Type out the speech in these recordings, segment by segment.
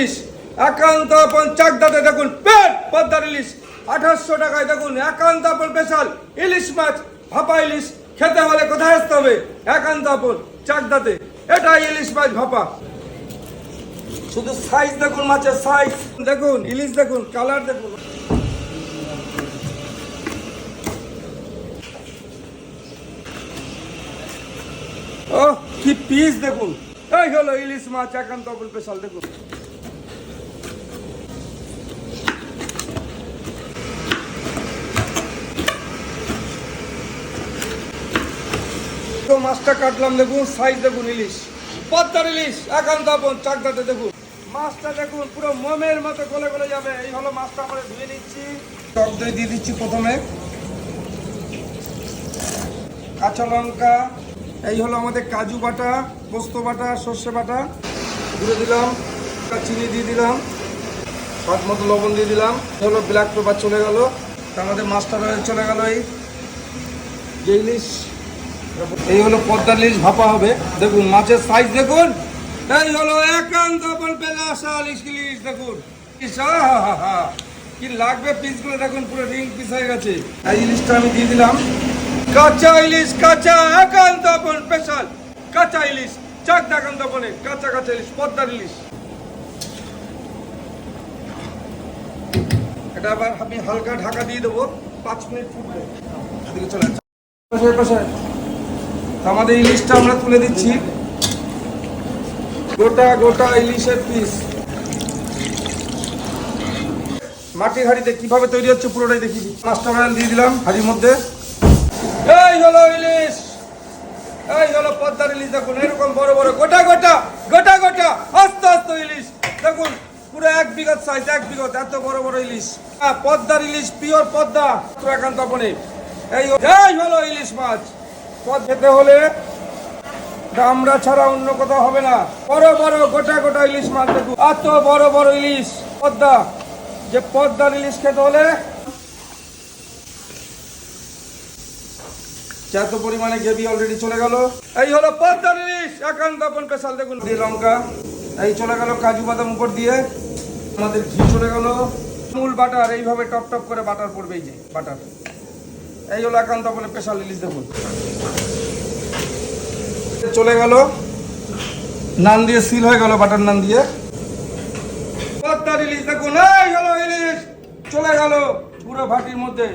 ইলিশ একান্ত আপন চাকদাতে দেখুন, পেট পদ্মার ইলিশ আঠাশশো টাকায় দেখুন, একান্ত আপন স্পেশাল ইলিশ মাছ, ভাপা ইলিশ। খেতে হলে কোথায় আসতে হবে? একান্ত আপন চাকদাতে। এটাই ইলিশ মাছ, ভাপা। শুধু সাইজ দেখুন, মাছের সাইজ দেখুন, ইলিশ দেখুন কালার দেখুন। ও কি পিস দেখুন। এই হলো ইলিশ মাছ, একান্ত আপন স্পেশাল, দেখুন। তো মাছটা কাটলাম, দেখুন সাইজ দেখুন, ইলিশ। পদ্মার ইলিশ একান্ত আপন চাকদাতে দেখুন। মাছটা দেখুন, পুরো মোমের মতো গলে গলে যাবে। এই হলো মাছটা আমরা ধুয়ে নিচ্ছি। টক দই দিয়ে দিচ্ছি প্রথমে। কাঁচা লঙ্কা, এই হলো আমাদের কাজু বাটা, পোস্ত বাটা, সর্ষে বাটা। ঘুরে দিলাম চিনি দিয়ে দিলাম, স্বাদ মতো লবণ দিয়ে দিলাম। হলো ব্ল্যাক পেপার চলে গেল। আমাদের মাছটা চলে গেল এই যে ইলিশ। এই হলো পদ্মার ইলিশ ভাপা হবে। দেখুন, মাছের সাইজ দেখুন। এই হলো একান্ত দেখুন। কি লাগবে দেখুন, পুরো রিং পিস হয়ে গেছে। এই ইলিশটা আমি দিয়ে দিলাম। কাঁচা ইলিশ, কাঁচা একান্ত স্পেশাল। কাঁচা ইলিশ, চাক কাঁচা কাঁচা ইলিশ, পদ্মার ইলিশ। এটা আবার আমি হালকা ঢাকা দিয়ে দেবো, পাঁচ মিনিট ফুটবে। চলে আমাদের ইলিশটা আমরা তুলে দিচ্ছি। গোটা গোটা ইলিশের পিস মাটির হাঁড়িতে কীভাবে তৈরি হচ্ছে পুরোটাই দেখি পাঁচটা আমরা দিয়ে দিলাম হাঁড়ির মধ্যে। এই হলো ইলিশ। এই হলো পদ্মার ইলিশ দেখুন এরকম বড় বড় গোটা গোটা গোটা গোটা আস্তে আস্তে ইলিশ। দেখুন পুরো এক বিঘত সাইজ এক বিঘত এত বড় বড় ইলিশ। হ্যাঁ, পদ্মার ইলিশ পিওর পদ্মা। একান্ত আপনি। এই এই হলো ইলিশ মাছ। পদ খেতে হলে আমরা ছাড়া অন্য কোথাও হবে না। বড় বড় গোটা গোটা ইলিশ মাছ এত বড় বড় ইলিশ। পদ্মা। যে পদ্মার ইলিশ খেতে হলে এত পরিমাণে গ্রেভি অলরেডি চলে গেল। এই হলো পদ্মার ইলিশ। একান্ত আপন স্পেশাল দেখুন। দিয়ে লঙ্কা। এই চলে গেল কাজু বাদাম উপর দিয়ে। আমাদের ঘি চলে গেল। মূল বাটার। এইভাবে টপ টপ করে বাটার পড়বে এই যে, বাটার। এই হলো একান্ত আপন স্পেশাল ইলিশ দেখুন চলে গেল। নান দিয়ে সিল হয়ে গেল বাটার নান দিয়ে। ইলিশ দেখুন, এই হলো ইলিশ চলে গেল পুরো ভাটির মধ্যে।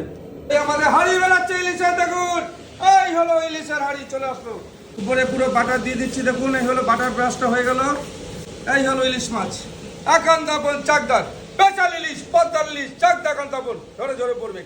আমাদের হাড়ি বেড়াচ্ছে ইলিশের দেখুন। এই হলো ইলিশের হাড়ি, চলে আসলো। উপরে পুরো বাটার দিয়ে দিচ্ছি, দেখুন, এই হলো বাটার ব্রাশটা হয়ে গেল। এই হলো ইলিশ মাছ। একান্তাপন চাকদার। পেঁচাল ইলিশ পদ্মার ইলিশ চাকদা একান্তাপন ধরে ধরে পড়বে।